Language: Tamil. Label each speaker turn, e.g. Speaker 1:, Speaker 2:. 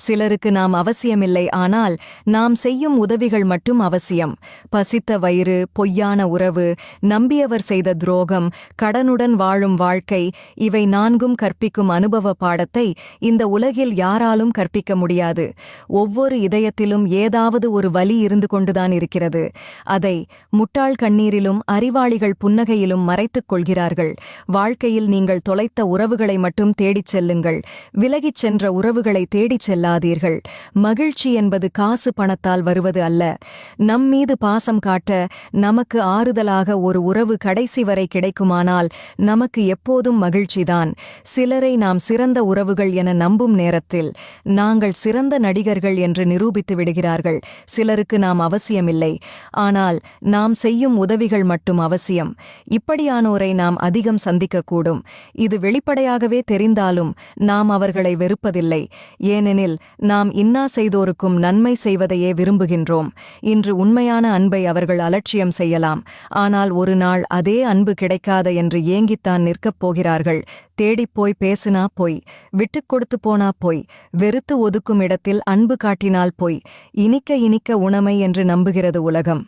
Speaker 1: சிலருக்கு நாம் அவசியமில்லை ஆனால் நாம் செய்யும் உதவிகள் மட்டும் அவசியம். பசித்த வயிறு பொய்யான உறவு நம்பியவர் செய்த துரோகம் கடனுடன் வாழும் வாழ்க்கை இவை நான்கும் கற்பிக்கும் அனுபவ பாடத்தை இந்த உலகில் யாராலும் கற்பிக்க முடியாது. ஒவ்வொரு இதயத்திலும் ஏதாவது ஒரு வலி இருந்து கொண்டுதான் இருக்கிறது. அதை முட்டாள் கண்ணீரிலும் அறிவாளிகள் புன்னகையிலும் மறைத்துக் கொள்கிறார்கள். வாழ்க்கையில் நீங்கள் தொலைத்த உறவுகளை மட்டும் தேடிச் செல்லுங்கள். விலகிச் சென்ற உறவுகளை தேடிச் கொள்ளாதீர்கள். மகிழ்ச்சி என்பது காசு பணத்தால் வருவது அல்ல. நம் மீது பாசம் காட்ட நமக்கு ஆறுதலாக ஒரு உறவு கடைசி வரை கிடைக்குமானால் நமக்கு எப்போதும் மகிழ்ச்சிதான். சிலரை நாம் சிறந்த உறவுகள் என நம்பும் நேரத்தில் நாங்கள் சிறந்த நடிகர்கள் என்று நிரூபித்து விடுகிறார்கள். சிலருக்கு நாம் அவசியமில்லை. ஆனால் நாம் செய்யும் உதவிகள் மட்டும் அவசியம். இப்படியானோரை நாம் அதிகம் சந்திக்கக்கூடும். இது வெளிப்படையாகவே தெரிந்தாலும் நாம் அவர்களை வெறுப்பதில்லை. ஏனெனில் நாம் இன்னா செய்தோருக்கும் நன்மை செய்வதையே விரும்புகின்றோம். இன்று உண்மையான அன்பை அவர்கள் அலட்சியம் செய்யலாம். ஆனால் ஒரு நாள் அதே அன்பு கிடைக்காத என்று ஏங்கித்தான் நிற்கப் போகிறார்கள். தேடிப்போய் பேசினா பொய் விட்டுக் கொடுத்து போனா பொய் வெறுத்து ஒதுக்கும் இடத்தில் அன்பு காட்டினால் பொய் இனிக்க இனிக்க உணமை என்று நம்புகிறது உலகம்.